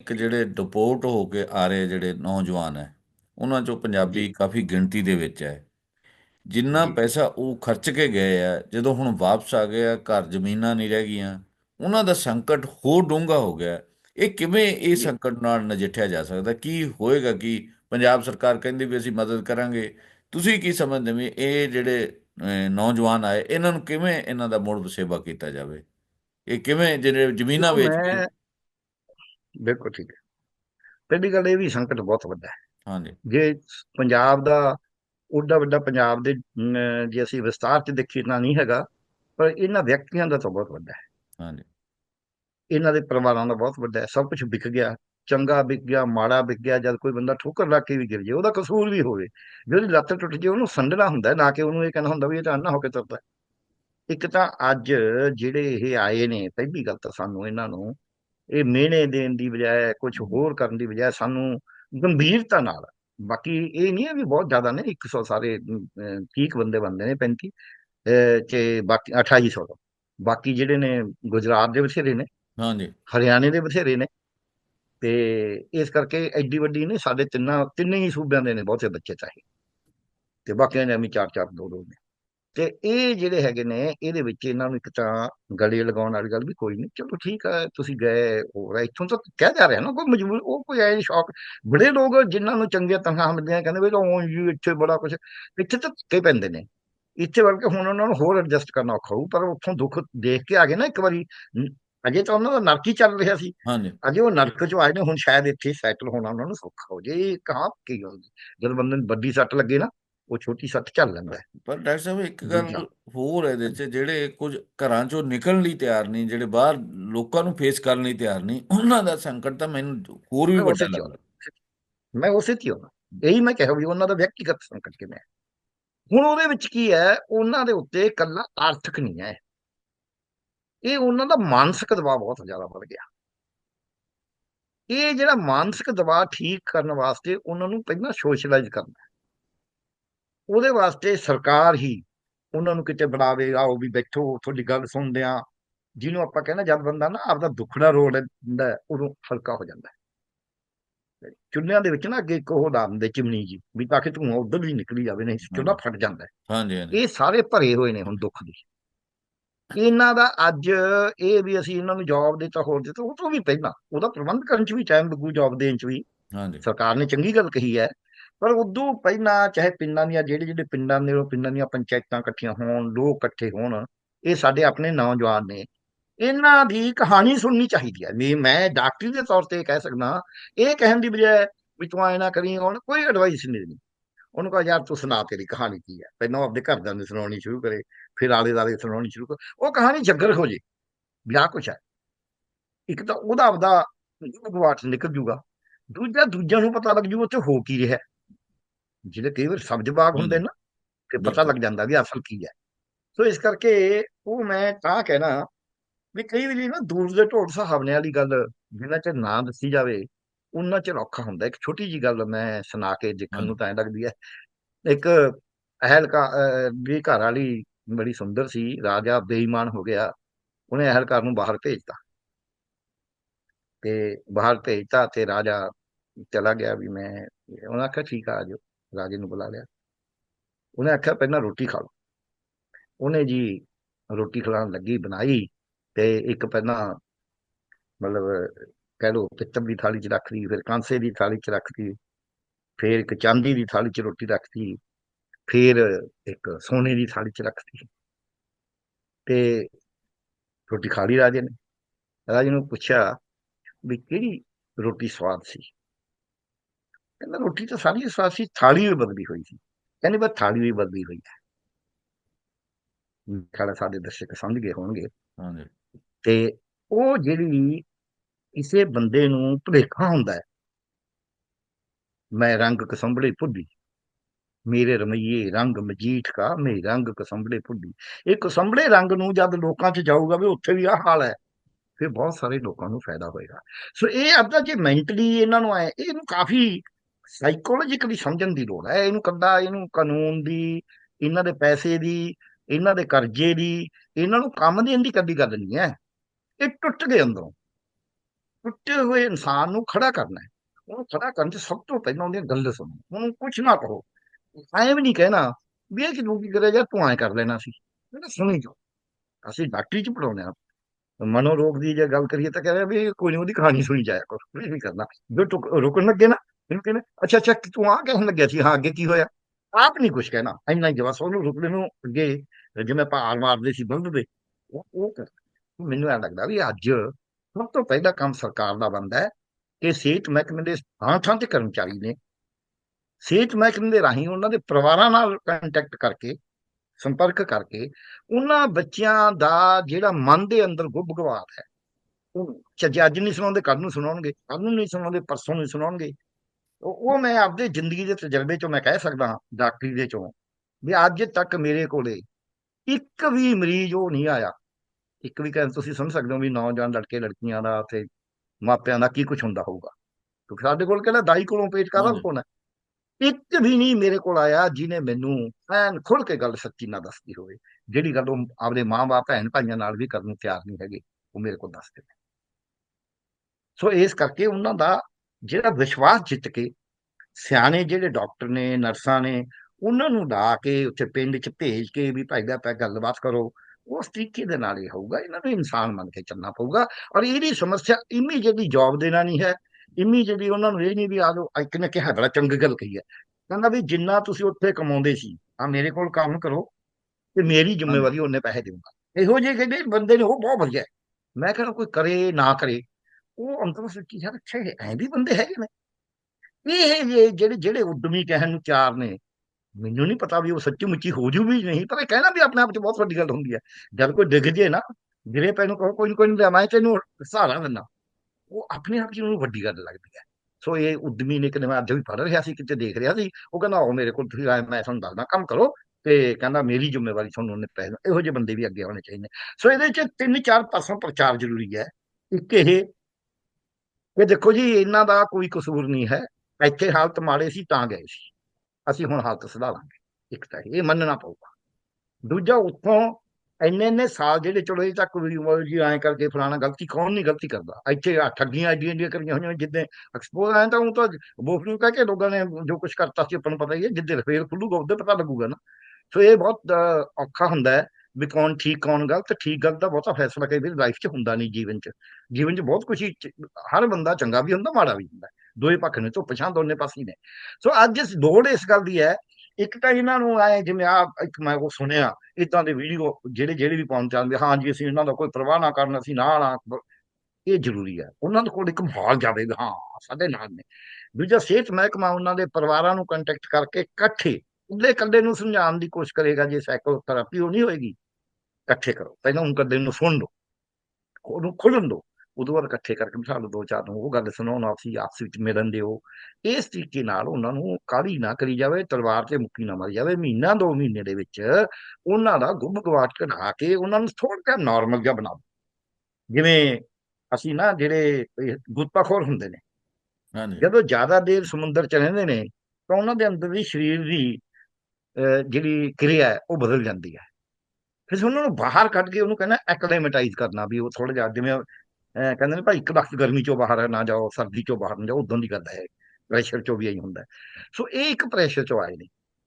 ਇੱਕ ਜਿਹੜੇ ਡਿਪੋਰਟ ਹੋ ਕੇ ਆ ਰਹੇ ਜਿਹੜੇ ਨੌਜਵਾਨ ਹੈ ਉਹਨਾਂ ਚੋਂ ਪੰਜਾਬੀ ਕਾਫੀ ਗਿਣਤੀ ਦੇ ਵਿੱਚ ਹੈ। ਜਿੰਨਾ ਪੈਸਾ ਉਹ ਖਰਚ ਕੇ ਗਏ ਆ ਜਦੋਂ ਹੁਣ ਵਾਪਸ ਆ ਗਏ ਆ ਘਰ ਜ਼ਮੀਨਾਂ ਨਹੀਂ ਰਹਿ ਗਈਆਂ ਉਹਨਾਂ ਦਾ ਸੰਕਟ ਹੋਰ ਡੂੰਘਾ ਹੋ ਗਿਆ। ਇਹ ਕਿਵੇਂ ਇਹ ਸੰਕਟ ਨਾਲ ਨਜਿੱਠਿਆ ਜਾ ਸਕਦਾ? ਕੀ ਹੋਏਗਾ? ਕਿ ਪੰਜਾਬ ਸਰਕਾਰ ਕਹਿੰਦੀ ਵੀ ਅਸੀਂ ਮਦਦ ਕਰਾਂਗੇ? ਤੁਸੀਂ ਕੀ ਸਮਝਦੇ ਵੀ ਇਹ ਜਿਹੜੇ ਨੌਜਵਾਨ ਆਏ ਇਹਨਾਂ ਨੂੰ ਕਿਵੇਂ ਇਹਨਾਂ ਦਾ ਮੁੜ ਵਸੇਬਾ ਕੀਤਾ ਜਾਵੇ? ਇਹ ਕਿਵੇਂ ਜਿਹੜੇ ਜ਼ਮੀਨਾਂ ਵੇਚ ਬਿਲਕੁਲ ਠੀਕ ਹੈ। ਪਹਿਲੀ ਗੱਲ ਇਹ ਵੀ ਸੰਕਟ ਬਹੁਤ ਵੱਡਾ ਹੈ। ਹਾਂਜੀ। ਜੇ ਪੰਜਾਬ ਦਾ ਉੱਡਾ ਵੱਡਾ ਪੰਜਾਬ ਦੇ ਜੇ ਅਸੀਂ ਵਿਸਤਾਰ ਚ ਦੇਖੀਏ ਤਾਂ ਨਹੀਂ ਹੈਗਾ ਪਰ ਇਹਨਾਂ ਵਿਅਕਤੀਆਂ ਦਾ ਤਾਂ ਬਹੁਤ ਵੱਡਾ ਹੈ। ਹਾਂਜੀ। ਇਹਨਾਂ ਦੇ ਪਰਿਵਾਰਾਂ ਦਾ ਬਹੁਤ ਵੱਡਾ ਹੈ। ਸਭ ਕੁਝ ਵਿਕ ਗਿਆ ਚੰਗਾ ਵਿਕ ਗਿਆ ਮਾੜਾ ਵਿਕ ਗਿਆ ਜਦ ਕੋਈ ਬੰਦਾ ਠੋਕਰ ਲਾ ਕੇ ਵੀ ਗਿਰ ਜੇ ਉਹਦਾ ਕਸੂਰ ਵੀ ਹੋਵੇ। ਜੇ ਉਹਦੀ ਲੱਤ ਟੁੱਟ ਜੇ ਉਹਨੂੰ ਸੰਡਣਾ ਹੁੰਦਾ ਨਾ ਕਿ ਉਹਨੂੰ ਇਹ ਕਹਿਣਾ ਹੁੰਦਾ ਵੀ ਇਹ ਤਾਂ ਅੰਨਾ ਹੋ ਕੇ ਤੁਰਦਾ। ਇੱਕ ਤਾਂ ਅੱਜ ਜਿਹੜੇ ਇਹ ਆਏ ਨੇ ਪਹਿਲੀ ਗੱਲ ਤਾਂ ਸਾਨੂੰ ਇਹਨਾਂ ਨੂੰ ਇਹ ਮਿਹਣੇ ਦੇਣ ਦੀ ਬਜਾਏ ਕੁਝ ਹੋਰ ਕਰਨ ਦੀ ਬਜਾਏ ਸਾਨੂੰ ਗੰਭੀਰਤਾ ਨਾਲ ਬਾਕੀ ਇਹ ਨਹੀਂ ਹੈ ਵੀ ਬਹੁਤ ਜ਼ਿਆਦਾ ਨੇ 100 ਸਾਰੇ ਅਮ, ਅਹ, 30 ਕੁ ਬੰਦੇ ਬੰਦੇ ਨੇ 35 ਅਹ, ਤੇ ਬਾਕੀ 2800 ਤੋਂ। ਬਾਕੀ ਜਿਹੜੇ ਨੇ ਗੁਜਰਾਤ ਦੇ ਬਥੇਰੇ ਨੇ ਹਾਂਜੀ। ਹਰਿਆਣੇ ਦੇ ਬਥੇਰੇ ਨੇ ਤੇ ਇਸ ਕਰਕੇ ਐਡੀ ਵੱਡੀ ਨੇ ਸਾਡੇ ਤਿੰਨਾਂ ਤਿੰਨੇ ਹੀ ਸੂਬਿਆਂ ਦੇ ਨੇ ਬਹੁਤੇ ਬੱਚੇ ਚਾਹੇ। ਤੇ ਬਾਕੀਆਂ ਦੇ ਐਵੇਂ ਚਾਰ ਚਾਰ ਦੋ ਦੋ ਨੇ। ਤੇ ਇਹ ਜਿਹੜੇ ਹੈਗੇ ਨੇ ਇਹਦੇ ਵਿੱਚ ਇਹਨਾਂ ਨੂੰ ਇੱਕ ਤਾਂ ਗਲੇ ਲਗਾਉਣ ਵਾਲੀ ਗੱਲ ਵੀ ਕੋਈ ਨਹੀਂ। ਚਲੋ ਠੀਕ ਹੈ ਤੁਸੀਂ ਗਏ ਹੋ ਰਿਹਾ ਇੱਥੋਂ ਤਾਂ ਕਹਿ ਜਾ ਰਿਹਾ ਨਾ ਕੋਈ ਮਜਬੂਰ ਉਹ ਕੋਈ ਐ ਸ਼ੌਕ। ਬੜੇ ਲੋਕ ਜਿਨ੍ਹਾਂ ਨੂੰ ਚੰਗੀਆਂ ਤਨਖਾਹਾਂ ਮਿਲਦੀਆਂ ਕਹਿੰਦੇ ਵੀ ਉਹ ਜੀ ਇੱਥੇ ਬੜਾ ਕੁਝ ਇੱਥੇ ਤਾਂ ਧੱਕੇ ਪੈਂਦੇ ਨੇ। ਇੱਥੇ ਬਲਕਿ ਹੁਣ ਉਹਨਾਂ ਨੂੰ ਹੋਰ ਐਡਜਸਟ ਕਰਨਾ ਔਖਾ ਹੋਊ ਪਰ ਉੱਥੋਂ ਦੁੱਖ ਦੇਖ ਕੇ ਆ ਗਏ ਨਾ ਇੱਕ ਵਾਰੀ। ਅਜੇ ਤਾਂ ਉਹਨਾਂ ਦਾ ਨਰਕ ਹੀ ਚੱਲ ਰਿਹਾ ਸੀ। ਹਾਂਜੀ। ਅਜੇ ਉਹ ਨਰਕ ਚੋਂ ਆਏ ਨੇ ਹੁਣ ਸ਼ਾਇਦ ਇੱਥੇ ਸੈਟਲ ਹੋਣਾ ਉਹਨਾਂ ਨੂੰ ਸੌਖਾ ਹੋ ਜੇ ਇਹ ਕਹਾਂ ਕੀ ਹੁੰਦੀ ਜਦੋਂ ਬੰਦੇ ਨੂੰ ਵੱਡੀ ਸੱਟ ਲੱਗੇ ਨਾ ਉਹ ਛੋਟੀ ਸੱਟ ਚੱਲ ਲੈਂਦਾ ਹੈ। ਪਰ ਡਾਕਟਰ ਸਾਹਿਬ ਇੱਕ ਗੱਲ ਹੋਰ ਹੈ ਇਹਦੇ 'ਚ ਜਿਹੜੇ ਕੁਝ ਘਰਾਂ ਚੋਂ ਨਿਕਲਣ ਲਈ ਤਿਆਰ ਨਹੀਂ ਜਿਹੜੇ ਬਾਹਰ ਲੋਕਾਂ ਨੂੰ ਫੇਸ ਕਰਨ ਲਈ ਤਿਆਰ ਨਹੀਂ ਉਹਨਾਂ ਦਾ ਸੰਕਟ ਤਾਂ ਮੈਨੂੰ ਹੋਰ ਵੀ ਵੱਡਾ ਲੱਗਦਾ। ਮੈਂ ਉਸੇ ਤੇ ਆਉਣਾ ਇਹੀ ਮੈਂ ਕਿਹਾ ਵੀ ਉਹਨਾਂ ਦਾ ਵਿਅਕਤੀਗਤ ਸੰਕਟ ਕਿਵੇਂ ਹੈ। ਹੁਣ ਉਹਦੇ ਵਿੱਚ ਕੀ ਹੈ ਉਹਨਾਂ ਦੇ ਉੱਤੇ ਇਕੱਲਾ ਆਰਥਿਕ ਨਹੀਂ ਹੈ। ਇਹ ਉਹਨਾਂ ਦਾ ਮਾਨਸਿਕ ਦਬਾਅ ਬਹੁਤ ਜ਼ਿਆਦਾ ਵੱਧ ਗਿਆ। ਇਹ ਜਿਹੜਾ ਮਾਨਸਿਕ ਦਬਾਅ ਠੀਕ ਕਰਨ ਵਾਸਤੇ ਉਹਨਾਂ ਨੂੰ ਪਹਿਲਾਂ ਸੋਸ਼ਲਾਈਜ਼ ਕਰਨਾ ਹੈ। ਉਹਦੇ ਵਾਸਤੇ ਸਰਕਾਰ ਹੀ ਉਹਨਾਂ ਨੂੰ ਕਿਤੇ ਬੁਲਾਵੇ ਆਓ ਵੀ ਬੈਠੋ ਤੁਹਾਡੀ ਗੱਲ ਸੁਣਦੇ ਆ ਜਿਹਨੂੰ ਆਪਾਂ ਕਹਿੰਦੇ ਜਦ ਬੰਦਾ ਨਾ ਆਪਦਾ ਦੁੱਖੜਾ ਰੋੜ ਹੈ, ਉਦੋਂ ਹਲਕਾ ਹੋ ਜਾਂਦਾ ਚੁੱਲ੍ਹਿਆਂ ਦੇ ਵਿੱਚ ਨਾ ਅੱਗੇ ਇੱਕ ਉਹ ਲਾ ਦਿੰਦੇ ਚਿਮਨੀ ਜੀ ਵੀ ਤਾਂ ਕਿ ਧੂੰਆਂ ਉਧਰ ਵੀ ਨਿਕਲੀ ਜਾਵੇ ਨਹੀਂ ਚੁੱਲ੍ਹਾ ਫਟ ਜਾਂਦਾ ਹਾਂਜੀ ਹਾਂਜੀ। ਇਹ ਸਾਰੇ ਭਰੇ ਹੋਏ ਨੇ ਹੁਣ ਦੁੱਖ ਦੇ। ਇਹਨਾਂ ਦਾ ਅੱਜ ਇਹ ਵੀ ਅਸੀਂ ਇਹਨਾਂ ਨੂੰ ਜੌਬ ਦਿੱਤਾ ਹੋਰ ਦਿੱਤਾ ਉਹ ਤੋਂ ਵੀ ਪਹਿਲਾਂ ਉਹਦਾ ਪ੍ਰਬੰਧ ਕਰਨ ਚ ਵੀ ਟਾਈਮ ਲੱਗੂ ਜੌਬ ਦੇਣ ਚ ਵੀ। ਹਾਂਜੀ। ਸਰਕਾਰ ਨੇ ਚੰਗੀ ਗੱਲ ਕਹੀ ਹੈ। ਪਰ ਉਦੋਂ ਪਹਿਲਾਂ, ਚਾਹੇ ਪਿੰਡਾਂ ਦੀਆਂ, ਜਿਹੜੇ ਜਿਹੜੇ ਪਿੰਡਾਂ ਦੇ ਉਹ ਪਿੰਡਾਂ ਦੀਆਂ ਪੰਚਾਇਤਾਂ ਇਕੱਠੀਆਂ ਹੋਣ, ਲੋਕ ਇਕੱਠੇ ਹੋਣ, ਇਹ ਸਾਡੇ ਆਪਣੇ ਨੌਜਵਾਨ ਨੇ। ਇਹਨਾਂ ਦੀ ਕਹਾਣੀ ਸੁਣਨੀ ਚਾਹੀਦੀ ਹੈ। ਵੀ ਮੈਂ ਡਾਕਟਰੀ ਦੇ ਤੌਰ ਤੇ ਕਹਿ ਸਕਦਾ ਇਹ ਕਹਿਣ ਦੀ ਬਜਾਏ ਵੀ ਤੂੰ ਐ ਕਰੀ, ਹੁਣ ਕੋਈ ਐਡਵਾਈਸ ਨਹੀਂ ਦੇਣੀ। ਉਹਨੂੰ ਕਹਾ, ਯਾਰ ਤੂੰ ਸੁਣਾ ਤੇਰੀ ਕਹਾਣੀ ਕੀ ਹੈ? ਪਹਿਲਾਂ ਉਹ ਆਪਦੇ ਘਰਦਿਆਂ ਨੂੰ ਸੁਣਾਉਣੀ ਸ਼ੁਰੂ ਕਰੇ, ਫਿਰ ਆਲੇ ਦਾਲੇ ਸੁਣਾਉਣੀ ਸ਼ੁਰੂ ਕਰ। ਉਹ ਕਹਾਣੀ ਜੱਗਰ ਹੋ ਜੇ ਵਿਆਹ ਕੁਛ ਹੈ। ਇੱਕ ਤਾਂ ਉਹਦਾ ਆਪਦਾ ਗਵਾਟ ਨਿਕਲ ਜੂਗਾ। ਦੂਜਾ, ਦੂਜਿਆਂ ਨੂੰ ਪਤਾ ਲੱਗ ਜੂ ਉੱਥੇ ਹੋ ਕੀ ਰਿਹਾ। ਜਿਹੜੇ ਕਈ ਵਾਰ ਸਬਜ਼ ਬਾਗ ਹੁੰਦੇ ਨਾ ਕਿ ਪਤਾ ਲੱਗ ਜਾਂਦਾ ਵੀ ਅਸਲ ਕੀ ਹੈ। ਸੋ ਇਸ ਕਰਕੇ ਉਹ ਮੈਂ ਤਾਂ ਕਹਿਣਾ ਵੀ ਕਈ ਵਾਰੀ ਨਾ ਦੂਰ ਦੇ ਢੋਲ ਸੁਹਾਵਣੇ ਵਾਲੀ ਗੱਲ ਜਿੰਨਾ ਚਿਰ ਨਾ ਦੱਸੀ ਜਾਵੇ ਉਹਨਾਂ ਚਿਰ ਔਖਾ ਹੁੰਦਾ। ਇੱਕ ਛੋਟੀ ਜੀ ਗੱਲ ਮੈਂ ਸੁਣਾ ਕੇ ਦੇਖਣ ਨੂੰ ਤਾਂ ਲੱਗਦੀ ਹੈ। ਇੱਕ ਅਹਿਲਕਾ ਵੀ ਘਰ ਵਾਲੀ ਬੜੀ ਸੁੰਦਰ ਸੀ ਰਾਜਾ ਬੇਈਮਾਨ ਹੋ ਗਿਆ। ਉਹਨੇ ਅਹਿਲਕਾਰ ਨੂੰ ਬਾਹਰ ਭੇਜਤਾ। ਤੇ ਬਾਹਰ ਭੇਜਤਾ ਤੇ ਰਾਜਾ ਚਲਾ ਗਿਆ ਵੀ ਮੈਂ ਉਹਨਾਂ ਆਖਿਆ ਠੀਕ ਆ ਜਾਓ ਰਾਜੇ ਨੂੰ ਬੁਲਾ ਲਿਆ ਉਹਨੇ ਆਖਿਆ ਪਹਿਲਾਂ ਰੋਟੀ ਖਾ ਲਓ ਉਹਨੇ ਜੀ ਰੋਟੀ ਖਿਲਾਉਣ ਲੱਗੀ ਬਣਾਈ ਤੇ ਇੱਕ ਪਹਿਲਾਂ ਮਤਲਬ ਕਹਿ ਲਓ ਪਿੱਤਲ ਦੀ ਥਾਲੀ 'ਚ ਰੱਖਦੀ ਫਿਰ ਕਾਂਸੇ ਦੀ ਥਾਲੀ 'ਚ ਰੱਖਦੀ ਫਿਰ ਇੱਕ ਚਾਂਦੀ ਦੀ ਥਾਲੀ 'ਚ ਰੋਟੀ ਰੱਖਦੀ ਫਿਰ ਇੱਕ ਸੋਨੇ ਦੀ ਥਾਲੀ 'ਚ ਰੱਖਦੀ ਤੇ ਰੋਟੀ ਖਾ ਲਈ ਰਾਜੇ ਨੇ ਰਾਜੇ ਨੂੰ ਪੁੱਛਿਆ ਵੀ ਕਿਹੜੀ ਰੋਟੀ ਸਵਾਦ ਸੀ ਕਹਿੰਦਾ ਰੋਟੀ ਤਾਂ ਸਾਰੀ ਸਵਾਦ ਸੀ ਥਾਲੀ ਵੀ ਬਦਲੀ ਹੋਈ ਸੀ। ਕਹਿੰਦੇ ਬਸ ਥਾਲੀ ਵੀ ਬਦਲੀ ਹੋਈ ਹੈ। ਖੜਾ ਸਾਡੇ ਦਰਸ਼ਕ ਸਮਝ ਗਏ ਹੋਣਗੇ। ਹਾਂਜੀ। ਤੇ ਉਹ ਜਿਹੜੀ ਕਿਸੇ ਬੰਦੇ ਨੂੰ ਭੁਲੇਖਾ ਹੁੰਦਾ ਹੈ ਮੈਂ ਰੰਗ ਕਸੰਬੜੇ ਭੁੱਲੀ ਮੇਰੇ ਰਮਈਏ ਰੰਗ ਮਜੀਠ ਕਾ ਮੈਂ ਰੰਗ ਕਸੰਬੜੇ ਭੁੱਲੀ। ਇਹ ਕਸੰਬੜੇ ਰੰਗ ਨੂੰ ਜਦ ਲੋਕਾਂ 'ਚ ਜਾਊਗਾ ਵੀ ਉੱਥੇ ਵੀ ਆਹ ਹਾਲ ਹੈ ਫਿਰ ਬਹੁਤ ਸਾਰੇ ਲੋਕਾਂ ਨੂੰ ਫਾਇਦਾ ਹੋਏਗਾ। ਸੋ ਇਹ ਆਪਦਾ ਜੇ ਮੈਂਟਲੀ ਇਹਨਾਂ ਨੂੰ ਆਏ ਇਹਨੂੰ ਕਾਫੀ ਸਾਈਕੋਲੋਜੀਕਲੀ ਸਮਝਣ ਦੀ ਲੋੜ ਹੈ। ਇਹਨੂੰ ਕੱਦਾ ਇਹਨੂੰ ਕਾਨੂੰਨ ਦੀ, ਇਹਨਾਂ ਦੇ ਪੈਸੇ ਦੀ, ਇਹਨਾਂ ਦੇ ਕਰਜ਼ੇ ਦੀ, ਇਹਨਾਂ ਨੂੰ ਕੰਮ ਦੇਣ ਦੀ ਕਦੀ ਗੱਲ ਨਹੀਂ ਹੈ। ਇਹ ਟੁੱਟ ਗਏ ਅੰਦਰੋਂ। ਟੁੱਟੇ ਹੋਏ ਇਨਸਾਨ ਨੂੰ ਖੜਾ ਕਰਨਾ ਹੈ। ਉਹਨੂੰ ਖੜਾ ਕਰਨ 'ਚ ਸਭ ਤੋਂ ਪਹਿਲਾਂ ਉਹਦੀਆਂ ਗੱਲਾਂ ਸੁਣੋ। ਉਹਨੂੰ ਕੁਝ ਨਾ ਕਹੋ। ਐਂ ਵੀ ਨਹੀਂ ਕਹਿਣਾ ਵੀ ਇਹ ਕਿ ਤੂੰ ਕੀ ਕਰਿਆ ਤੂੰ ਐਂ ਕਰ ਲੈਣਾ ਸੀ। ਇਹਨੂੰ ਸੁਣੀ ਜੋ ਅਸੀਂ ਡਾਕਟਰੀ ਚ ਪੜਾਉਂਦੇ ਆ ਮਨੋਰੋਗ ਦੀ ਜੇ ਗੱਲ ਕਰੀਏ ਤਾਂ ਕਹਿੰਦੇ ਵੀ ਕੋਈ ਨਹੀਂ, ਉਹਦੀ ਕਹਾਣੀ ਸੁਣੀ ਜਾਇਆ ਕਰੋ। ਕੁਝ ਵੀ ਕਰਨਾ। ਜੋ ਟੁਕ- ਰੁਕਣ ਲੱਗੇ ਨਾ। ਇਹਨੂੰ ਕਹਿੰਦੇ, ਅੱਛਾ ਅੱਛਾ, ਤੂੰ ਆ ਕਹਿਣ ਲੱਗਿਆ ਸੀ, ਹਾਂ, ਅੱਗੇ ਕੀ ਹੋਇਆ? ਆਪ ਨਹੀਂ ਕੁਝ ਕਹਿਣਾ। ਇੰਨਾ ਜਵਾ ਜਵਾਬ ਉਹਨੂੰ ਰੁਕਣੇ ਨੂੰ ਅੱਗੇ ਜਿਵੇਂ ਭਾਰ ਮਾਰਦੇ ਸੀ ਬੰਦ ਦੇ ਉਹ ਉਹ ਕਰ। ਮੈਨੂੰ ਐਂ ਲੱਗਦਾ ਵੀ ਅੱਜ ਸਭ ਤੋਂ ਪਹਿਲਾ ਕੰਮ ਸਰਕਾਰ ਦਾ ਬਣਦਾ ਹੈ ਕਿ ਸਿਹਤ ਮਹਿਕਮੇ ਦੇ ਥਾਂ ਥਾਂ ਤੇ ਕਰਮਚਾਰੀ ਨੇ ਸਿਹਤ ਮਹਿਕਮੇ ਦੇ ਰਾਹੀਂ ਉਹਨਾਂ ਦੇ ਪਰਿਵਾਰਾਂ ਨਾਲ ਕੰਟੈਕਟ ਕਰਕੇ, ਸੰਪਰਕ ਕਰਕੇ, ਉਹਨਾਂ ਬੱਚਿਆਂ ਦਾ ਜਿਹੜਾ ਮਨ ਦੇ ਅੰਦਰ ਗੁੱਬਗਵਾਟ ਹੈ ਉਹ ਚੱਜ ਅੱਜ ਨਹੀਂ ਸੁਣਾਉਂਦੇ ਕੱਲ ਨੂੰ ਸੁਣਾਉਣਗੇ ਕੱਲ ਨੂੰ ਨਹੀਂ ਸੁਣਾਉਂਦੇ, ਪਰਸੋਂ ਨਹੀਂ ਸੁਣਾਉਣਗੇ ਉਹ ਮੈਂ ਆਪਦੇ ਜ਼ਿੰਦਗੀ ਦੇ ਤਜਰਬੇ ਚੋਂ ਮੈਂ ਕਹਿ ਸਕਦਾ ਹਾਂ ਡਾਕਟਰੀ ਦੇ ਚੋਂ ਵੀ ਅੱਜ ਤੱਕ ਮੇਰੇ ਕੋਲੇ ਇੱਕ ਵੀ ਮਰੀਜ਼ ਉਹ ਨਹੀਂ ਆਇਆ। ਇੱਕ ਵੀ ਕਹਿੰਦੇ ਤੁਸੀਂ ਸਮਝ ਸਕਦੇ ਹੋ ਵੀ ਨੌਜਵਾਨ ਲੜਕੇ ਲੜਕੀਆਂ ਦਾ ਤੇ ਮਾਪਿਆਂ ਦਾ ਕੀ ਕੁਝ ਹੁੰਦਾ ਹੋਊਗਾ। ਕਿਉਂਕਿ ਸਾਡੇ ਕੋਲ ਕਿਹੜਾ ਦਾਈ ਕੋਲੋਂ ਪੇਟ ਕਾਹਦਾ। ਕੋਣਾ ਇੱਕ ਵੀ ਨਹੀਂ ਮੇਰੇ ਕੋਲ ਆਇਆ ਜਿਹਨੇ ਮੈਨੂੰ ਐਨ ਖੁੱਲ ਕੇ ਗੱਲ ਸੱਚੀ ਨਾ ਦੱਸਦੀ ਹੋਵੇ। ਜਿਹੜੀ ਗੱਲ ਉਹ ਆਪਦੇ ਮਾਂ-ਬਾਪ ਭੈਣ ਭਾਈਆਂ ਨਾਲ ਵੀ ਕਰਨ ਨੂੰ ਤਿਆਰ ਨਹੀਂ ਹੈਗੇ ਉਹ ਮੇਰੇ ਕੋਲ ਦੱਸਦੇ ਨੇ। ਸੋ ਇਸ ਕਰਕੇ ਉਹਨਾਂ ਦਾ ਜਿਹੜਾ ਵਿਸ਼ਵਾਸ ਜਿੱਤ ਕੇ ਸਿਆਣੇ ਜਿਹੜੇ ਡਾਕਟਰ ਨੇ ਨਰਸਾਂ ਨੇ ਉਹਨਾਂ ਨੂੰ ਲਾ ਕੇ ਉੱਥੇ ਪਿੰਡ 'ਚ ਭੇਜ ਕੇ ਵੀ ਭਾਈ ਦਾ ਪੈ ਗੱਲਬਾਤ ਕਰੋ ਉਸ ਤਰੀਕੇ ਦੇ ਨਾਲ ਹੀ ਹੋਊਗਾ ਇਹਨਾਂ ਨੂੰ ਇਨਸਾਨ ਮੰਨ ਕੇ ਚੱਲਣਾ ਪਊਗਾ ਔਰ ਇਹਦੀ ਸਮੱਸਿਆ ਇਮੀਡੀਏਟਲੀ ਜੌਬ ਦੇਣਾ ਨਹੀਂ ਹੈ ਇਮੀਡੀਏਟਲੀ ਉਹਨਾਂ ਨੂੰ ਇਹ ਨਹੀਂ ਵੀ ਆ ਲੋ ਇੱਕ ਨੇ ਕਿਹਾ ਬੜਾ ਚੰਗੀ ਗੱਲ ਕਹੀ ਹੈ ਕਹਿੰਦਾ ਵੀ ਜਿੰਨਾ ਤੁਸੀਂ ਉੱਥੇ ਕਮਾਉਂਦੇ ਸੀ ਆ ਮੇਰੇ ਕੋਲ ਕੰਮ ਕਰੋ ਤੇ ਮੇਰੀ ਜ਼ਿੰਮੇਵਾਰੀ ਉਹਨੇ ਪੈਸੇ ਦੇਊਗਾ ਇਹੋ ਜਿਹੇ ਕਹਿੰਦੇ ਬੰਦੇ ਨੇ ਉਹ ਬਹੁਤ ਵਧੀਆ। ਮੈਂ ਕਹਿੰਦਾ ਕੋਈ ਕਰੇ ਨਾ ਕਰੇ ਉਹ ਅੰਦਰੋਂ ਸੱਚੀ ਯਾਰ ਅੱਛਾ ਇਹ ਵੀ ਬੰਦੇ ਹੈਗੇ ਨੇ। ਇਹ ਜਿਹੜੇ ਜਿਹੜੇ ਉਦਮੀ ਕਹਿਣ ਨੂੰ ਚਾਰ ਨੇ, ਮੈਨੂੰ ਨਹੀਂ ਪਤਾ ਵੀ ਉਹ ਸੱਚੀ ਮੁੱਚੀ ਹੋ ਜੂ ਵੀ ਨਹੀਂ, ਪਰ ਇਹ ਕਹਿਣਾ ਵੀ ਆਪਣੇ ਆਪ 'ਚ ਬਹੁਤ ਵੱਡੀ ਗੱਲ ਹੁੰਦੀ ਹੈ। ਜਦ ਕੋਈ ਡਿੱਗ ਜੇ ਨਾ, ਗਿਰੇ ਪੈ ਨੂੰ ਕਹੋ, ਕੋਈ ਨੀ, ਕੋਈ ਨਹੀਂ ਮੈਂ ਤੈਨੂੰ ਸਹਾਰਾ ਦਿੰਦਾ। ਉਹ ਆਪਣੇ ਆਪ 'ਚ ਉਹਨੂੰ ਵੱਡੀ ਗੱਲ ਲੱਗਦੀ ਹੈ। ਸੋ ਇਹ ਉਦਮੀ ਨੇ ਕਿਤੇ ਮੈਂ ਅੱਜ ਵੀ ਪੜ੍ਹ ਰਿਹਾ ਸੀ, ਕਿਤੇ ਦੇਖ ਰਿਹਾ ਸੀ। ਉਹ ਕਹਿੰਦਾ ਉਹ ਮੇਰੇ ਕੋਲ, ਤੁਸੀਂ ਆਏ, ਮੈਂ ਤੁਹਾਨੂੰ ਦੱਸਦਾ, ਕੰਮ ਕਰੋ। ਤੇ ਕਹਿੰਦਾ, ਮੇਰੀ ਜ਼ਿੰਮੇਵਾਰੀ ਤੁਹਾਨੂੰ ਉਹਨੇ ਪੈਸੇ ਇਹੋ ਜਿਹੇ ਬੰਦੇ ਵੀ ਅੱਗੇ ਆਉਣੇ ਚਾਹੀਦੇ ਸੋ ਇਹਦੇ 'ਚ ਤਿੰਨ ਚਾਰ ਪਾਸੋਂ ਪ੍ਰਚਾਰ ਜ਼ਰੂਰੀ ਹੈ। ਇੱਕ ਇਹ ਕਿ ਦੇਖੋ ਜੀ, ਇਹਨਾਂ ਦਾ ਕੋਈ ਕਸੂਰ ਨਹੀਂ ਹੈ। ਇੱਥੇ ਹਾਲਤ ਮਾੜੇ ਸੀ, ਤਾਂ ਗਏ ਸੀ। ਅਸੀਂ ਹੁਣ ਹਾਲਤ ਸੁਧਾਰਾਂਗੇ। ਇੱਕ ਤਾਂ ਇਹ ਮੰਨਣਾ ਪਊਗਾ। ਦੂਜਾ, ਉੱਥੋਂ ਇੰਨੇ ਇੰਨੇ ਸਾਲ ਜਿਹੜੇ ਚਲੋ ਇਹ ਤੱਕ ਵੀ ਜੀ ਐਂ ਕਰਕੇ ਫਲਾਣਾ ਗਲਤੀ, ਕੌਣ ਨਹੀਂ ਗਲਤੀ ਕਰਦਾ। ਇੱਥੇ ਆ ਠੱਗੀਆਂ ਐਡੀਆਂ ਐਡੀਆਂ ਕਰੀਆਂ ਹੋਈਆਂ ਜਿੱਦਾਂ ਐਕਸਪੋਜ਼ ਆਏ ਤਾਂ ਉਹ ਤਾਂ ਬੋਫ ਨੂੰ ਕਹਿ ਕੇ ਲੋਕਾਂ ਨੇ ਜੋ ਕੁਝ ਕਰਤਾ ਸੀ, ਆਪਾਂ ਨੂੰ ਪਤਾ ਹੀ ਹੈ, ਜਿੱਦੇ ਫੇਰ ਖੁੱਲੂਗਾ ਉਹਦੇ ਪਤਾ ਲੱਗੂਗਾ ਨਾ। ਸੋ ਇਹ ਬਹੁਤ ਔਖਾ ਹੁੰਦਾ ਹੈ। ਵੀ ਕੌਣ ਠੀਕ, ਕੌਣ ਗਲਤ, ਠੀਕ, ਗਲਤ ਦਾ ਬਹੁਤਾ ਫੈਸਲਾ ਕਈ ਵਾਰੀ ਲਾਈਫ 'ਚ ਹੁੰਦਾ ਨਹੀਂ ਜੀਵਨ 'ਚ। ਜੀਵਨ 'ਚ ਬਹੁਤ ਕੁਝ ਹਰ ਬੰਦਾ ਚੰਗਾ ਵੀ ਹੁੰਦਾ, ਮਾੜਾ ਵੀ ਹੁੰਦਾ। ਦੋਏ ਪੱਖ ਨੇ, ਧੁੱਪ ਛਾਂ ਦੋਨੇ ਪਾਸੇ ਨੇ। ਸੋ ਅੱਜ ਇਸ ਦੌੜ ਇਸ ਗੱਲ ਦੀ ਹੈ, ਇੱਕ ਤਾਂ ਇਹਨਾਂ ਨੂੰ ਆਏ ਜਿਵੇਂ ਆ ਇੱਕ ਮੈਂ ਉਹ ਸੁਣਿਆ ਇਦਾਂ ਦੇ ਵੀਡੀਓ ਜਿਹੜੇ ਜਿਹੜੇ ਵੀ ਪਾਉਣ ਚਾਹੁੰਦੇ, ਹਾਂ ਜੀ ਅਸੀਂ ਇਹਨਾਂ ਦਾ ਕੋਈ ਪਰਵਾਹ ਨਾ ਕਰਨ, ਅਸੀਂ ਨਾ ਨਾ ਇਹ ਜ਼ਰੂਰੀ ਹੈ। ਉਹਨਾਂ ਦੇ ਕੋਲ ਇੱਕ ਮਾਹੌਲ ਜਾਵੇਗਾ, ਹਾਂ, ਸਾਡੇ ਨਾਲ ਨੇ। ਦੂਜਾ ਸਿਹਤ ਮਹਿਕਮਾ ਉਹਨਾਂ ਦੇ ਪਰਿਵਾਰਾਂ ਨੂੰ ਕੰਟੈਕਟ ਕਰਕੇ ਇਕੱਠੇ ਇਕੱਲੇ ਇਕੱਲੇ ਨੂੰ ਸਮਝਾਉਣ ਦੀ ਕੋਸ਼ਿਸ਼ ਕਰੇਗਾ ਜੇ ਸਾਈਕੋਥੈਰੇਪੀ ਨਹੀਂ ਹੋਏਗੀ ਇਕੱਠੇ ਕਰੋ। ਪਹਿਲਾਂ ਉਹ ਇਕੱਲੇ ਨੂੰ ਸੁਣ ਲਓ ਉਹਨੂੰ ਖੁੱਲਣ ਦਿਓ। ਉਦੋਂ ਬਾਅਦ ਇਕੱਠੇ ਕਰਕੇ ਬਿਠਾ ਲਓ ਦੋ ਚਾਰ ਨੂੰ। ਉਹ ਗੱਲ ਸੁਣਾਉਣ ਆਪਸੀ ਆਪਸ ਵਿੱਚ ਮਿਲਣ ਦਿਓ। ਇਸ ਤਰੀਕੇ ਨਾਲ ਉਹਨਾਂ ਨੂੰ ਕਾਹਲੀ ਨਾ ਕਰੀ ਜਾਵੇ ਤਲਵਾਰ ਤੇ ਮੁੱਕੀ ਨਾ ਮਾਰੀ ਜਾਵੇ। ਮਹੀਨਾ ਦੋ ਮਹੀਨੇ ਦੇ ਵਿੱਚ ਉਹਨਾਂ ਦਾ ਗੁੱਬ ਗਵਾਟ ਕਢਾ ਕੇ ਉਹਨਾਂ ਨੂੰ ਥੋੜਾ ਜਿਹਾ ਨਾਰਮਲ ਜਿਹਾ ਬਣਾਓ ਜਿਵੇਂ ਅਸੀਂ ਨਾ ਜਿਹੜੇ ਗੁੱਤਾਖੋਰ ਹੁੰਦੇ ਨੇ ਹਾਂਜੀ। ਜਦੋਂ ਜ਼ਿਆਦਾ ਦੇਰ ਸਮੁੰਦਰ ਚ ਰਹਿੰਦੇ ਨੇ ਤਾਂ ਉਹਨਾਂ ਦੇ ਅੰਦਰ ਦੀ ਸਰੀਰ ਦੀ ਜਿਹੜੀ ਕਿਰਿਆ ਹੈ, ਉਹ ਬਦਲ ਜਾਂਦੀ ਹੈ। ਫਿਰ ਉਹਨਾਂ ਨੂੰ ਬਾਹਰ ਕੱਢ ਕੇ ਉਹਨੂੰ ਕਹਿੰਦਾ ਐਕਲੇਮੇਟਾਈਜ਼ ਕਰਨਾ ਵੀ ਉਹ ਥੋੜਾ ਜਿਹਾ ਜਿਵੇਂ ਕਹਿੰਦੇ ਨੇ ਭਾਈ ਇੱਕ ਲੱਖ ਗਰਮੀ ਚੋਂ ਬਾਹਰ ਨਾ ਜਾਓ ਸਰਦੀ ਚੋਂ ਬਾਹਰ ਨਾ ਜਾਓ ਉਦੋਂ ਦੀ ਗੱਲ ਹੈ। ਪ੍ਰੈਸ਼ਰ ਚੋਂ ਵੀ ਇਹੀ ਹੁੰਦਾ। ਸੋ ਇਹ ਇੱਕ ਪ੍ਰੈਸ਼ਰ ਚੋਂ ਆਏ ਨੇ।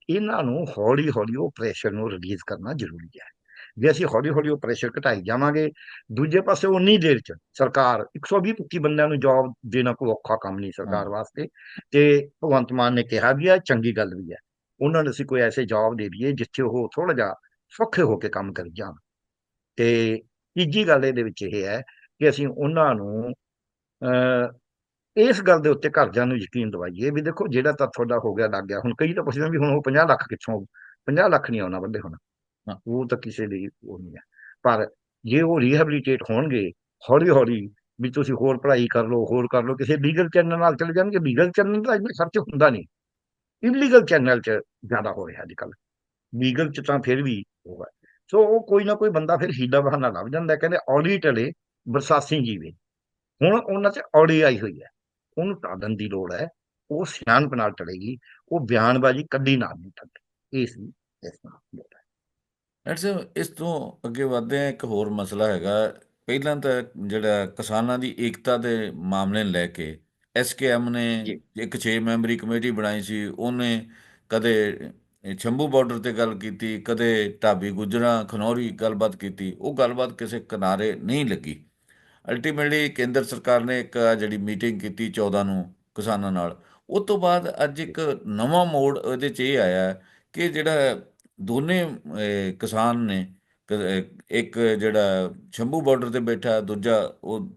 ਇਹਨਾਂ ਨੂੰ ਹੌਲੀ ਹੌਲੀ ਉਹ ਪ੍ਰੈਸ਼ਰ ਨੂੰ ਰਿਲੀਜ਼ ਕਰਨਾ ਜ਼ਰੂਰੀ ਹੈ। ਜੇ ਅਸੀਂ ਹੌਲੀ ਹੌਲੀ ਉਹ ਪ੍ਰੈਸ਼ਰ ਘਟਾਈ ਜਾਵਾਂਗੇ ਦੂਜੇ ਪਾਸੇ ਉਨੀ ਦੇਰ ਚ ਸਰਕਾਰ 120 25 ਬੰਦਿਆਂ ਨੂੰ ਜੌਬ ਦੇਣਾ ਕੋਈ ਔਖਾ ਕੰਮ ਨਹੀਂ ਸਰਕਾਰ ਵਾਸਤੇ। ਤੇ ਭਗਵੰਤ ਮਾਨ ਨੇ ਕਿਹਾ ਵੀ ਹੈ ਚੰਗੀ ਗੱਲ ਵੀ ਹੈ। ਉਹਨਾਂ ਨੂੰ ਅਸੀਂ ਕੋਈ ਐਸੇ ਜੌਬ ਦੇ ਦਈਏ ਜਿੱਥੇ ਉਹ ਥੋੜਾ ਜਿਹਾ ਸੌਖੇ ਹੋ ਕੇ ਕੰਮ ਕਰੀ ਜਾਣ। ਤੇ ਤੀਜੀ ਗੱਲ ਇਹਦੇ ਵਿੱਚ ਇਹ ਹੈ ਕਿ ਅਸੀਂ ਉਹਨਾਂ ਨੂੰ ਇਸ ਗੱਲ ਦੇ ਉੱਤੇ ਘਰਦਿਆਂ ਨੂੰ ਯਕੀਨ ਦਿਵਾਈਏ ਵੀ ਦੇਖੋ ਜਿਹੜਾ ਤਾਂ ਤੁਹਾਡਾ ਹੋ ਗਿਆ ਲੱਗ ਗਿਆ। ਹੁਣ ਕਈ ਤਾਂ ਪੁੱਛਦੇ ਵੀ ਹੁਣ ਉਹ 50 ਲੱਖ ਕਿੱਥੋਂ 50 ਲੱਖ ਨਹੀਂ ਆਉਣਾ ਬੰਦੇ ਹੁਣ। ਹਾਂ। ਉਹ ਤਾਂ ਕਿਸੇ ਲਈ ਉਹ ਨਹੀਂ ਹੈ। ਪਰ ਜੇ ਉਹ ਰੀਹੈਬਿਲਿਟੇਟ ਹੋਣਗੇ ਹੌਲੀ ਹੌਲੀ ਵੀ ਤੁਸੀਂ ਹੋਰ ਪੜ੍ਹਾਈ ਕਰ ਲਓ ਹੋਰ ਕਰ ਲਓ ਕਿਸੇ ਲੀਗਲ ਚੈਨਲ ਨਾਲ ਚਲੇ ਜਾਣਗੇ ਲੀਗਲ ਚੈਨਲ ਦਾ ਇੰਨਾ ਖਰਚ ਹੁੰਦਾ ਨਹੀਂ। ਇਲੀਗਲ ਚੈਨਲ 'ਚ ਜ਼ਿਆਦਾ ਹੋ ਰਿਹਾ ਅੱਜ ਕੱਲ੍ਹ ਲੀਗਲ 'ਚ ਤਾਂ ਫਿਰ ਵੀ ਹੋਗਾ ਸੋ ਉਹ ਕੋਈ ਨਾ ਕੋਈ ਬੰਦਾ ਫਿਰ ਹੀਲਾ ਬਹਾਨਾ ਲੱਭ ਜਾਂਦਾ, ਕਹਿੰਦੇ ਔਲੀ ਟਲੇ ਬਰਸਾਸੀ ਜੀਵੇ। ਹੁਣ ਉਹਨਾਂ 'ਚ ਔਲੀ ਆਈ ਹੋਈ ਹੈ। ਉਹਨੂੰ ਟਾਲਣ ਦੀ ਲੋੜ ਹੈ। ਉਹ ਸਿਆਣਪ ਨਾਲ ਟਲੇਗੀ। ਉਹ ਬਿਆਨਬਾਜ਼ੀ ਕੱਢੀ ਨਾਲ ਨਹੀਂ ਟਲਦੀ ਇਸ ਇਸ ਨਾਲ ਲੋੜ ਇਸ ਤੋਂ ਅੱਗੇ ਵਧਦੇ ਹਾਂ, ਇੱਕ ਹੋਰ ਮਸਲਾ ਹੈਗਾ। ਪਹਿਲਾਂ ਤਾਂ ਜਿਹੜਾ ਕਿਸਾਨਾਂ ਦੀ ਏਕਤਾ ਦੇ ਮਾਮਲੇ ਨੂੰ ਲੈ ਕੇ ਐਸਕੇਐਮ ਨੇ ਜੀ। ਇੱਕ 6 ਮੈਂਬਰੀ ਕਮੇਟੀ ਬਣਾਈ ਸੀ। ਉਹਨੇ ਕਦੇ ਸ਼ੰਭੂ ਬਾਰਡਰ ਤੇ ਗੱਲ ਕੀਤੀ ਕਦੇ ਢਾਬੀ ਗੁੱਜਰਾਂ ਖਨੌਰੀ ਗੱਲਬਾਤ ਕੀਤੀ। ਉਹ ਗੱਲਬਾਤ ਕਿਸੇ ਕਿਨਾਰੇ ਨਹੀਂ ਲੱਗੀ। ਅਲਟੀਮੇਟਲੀ ਕੇਂਦਰ ਸਰਕਾਰ ਨੇ ਇੱਕ ਜਿਹੜੀ ਮੀਟਿੰਗ ਕੀਤੀ 14 ਨੂੰ ਕਿਸਾਨਾਂ ਨਾਲ। ਉਸ ਤੋਂ ਬਾਅਦ ਅੱਜ ਇੱਕ ਨਵਾਂ ਮੋੜ ਉਹਦੇ 'ਚ ਇਹ ਆਇਆ ਕਿ ਜਿਹੜਾ ਦੋਨੇ ਅਹ, ਕਿਸਾਨ ਨੇ ਇੱਕ ਜਿਹੜਾ ਸ਼ੰਭੂ ਬਾਰਡਰ ਤੇ ਬੈਠਾ ਦੂਜਾ ਉਹ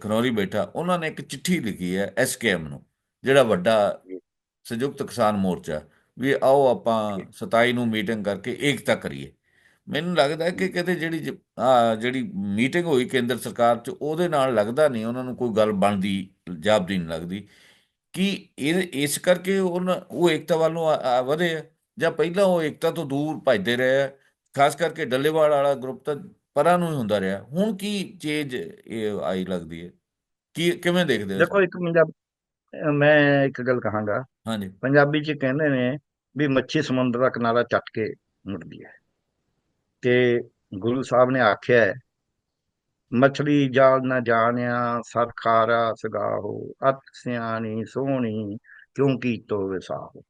ਖਨੌਰੀ ਬੈਠਾ ਉਹਨਾਂ ਨੇ ਇੱਕ ਚਿੱਠੀ ਲਿਖੀ ਹੈ ਐਸਕੇਐਮ ਨੂੰ ਜਿਹੜਾ ਵੱਡਾ ਸੰਯੁਕਤ ਕਿਸਾਨ ਮੋਰਚਾ ਵੀ ਆਓ ਆਪਾਂ ਜੀ। 27 ਨੂੰ ਮੀਟਿੰਗ ਕਰਕੇ ਏਕਤਾ ਕਰੀਏ। ਮੈਨੂੰ ਲੱਗਦਾ ਕਿ ਕਿਤੇ ਜਿਹੜੀ ਜਿਹੜੀ ਮੀਟਿੰਗ ਹੋਈ ਕੇਂਦਰ ਸਰਕਾਰ 'ਚ ਉਹਦੇ ਨਾਲ ਲੱਗਦਾ ਨਹੀਂ ਉਹਨਾਂ ਨੂੰ ਕੋਈ ਗੱਲ ਬਣਦੀ ਜਾਪਦੀ ਨਹੀਂ ਲੱਗਦੀ। ਕਿ ਇਹ ਇਸ ਕਰਕੇ ਉਹ ਏਕਤਾ ਵੱਲੋਂ ਵਧੇ ਜਾਂ ਪਹਿਲਾਂ ਉਹ ਏਕਤਾ ਤੋਂ ਦੂਰ ਭੱਜਦੇ ਰਹੇ ਆ? ਖਾਸ ਕਰਕੇ ਡੱਲੇਵਾਲ ਵਾਲਾ ਗਰੁੱਪ ਤਾਂ ਪਰਾਂ ਨੂੰ ਹੀ ਹੁੰਦਾ ਰਿਹਾ। ਹੁਣ ਕੀ ਚੇਂਜ ਇਹ ਆਈ ਲੱਗਦੀ ਹੈ? ਕੀ ਕਿਵੇਂ ਦੇਖਦੇ ਹੋ? ਦੇਖੋ ਇੱਕ ਪੰਜਾਬ ਮੈਂ ਇੱਕ ਗੱਲ ਕਹਾਂਗਾ। ਹਾਂਜੀ। ਪੰਜਾਬੀ ਚ ਕਹਿੰਦੇ ਨੇ ਵੀ ਮੱਛੀ ਸਮੁੰਦਰ ਦਾ ਕਿਨਾਰਾ ਚੱਟ ਕੇ ਮੁੜਦੀ ਹੈ। ਤੇ ਗੁਰੂ ਸਾਹਿਬ ਨੇ ਆਖਿਆ ਹੈ ਮਛਲੀ ਜਾਲ ਨਾ ਜਾਣਿਆ ਸਰ ਖਾਰਾ ਸਗਾਹੋ ਅਤ ਸਿਆਣੀ ਸੋਹਣੀ ਕਿਉਂ ਕੀਤੋ ਵਿਸਾਹੋ।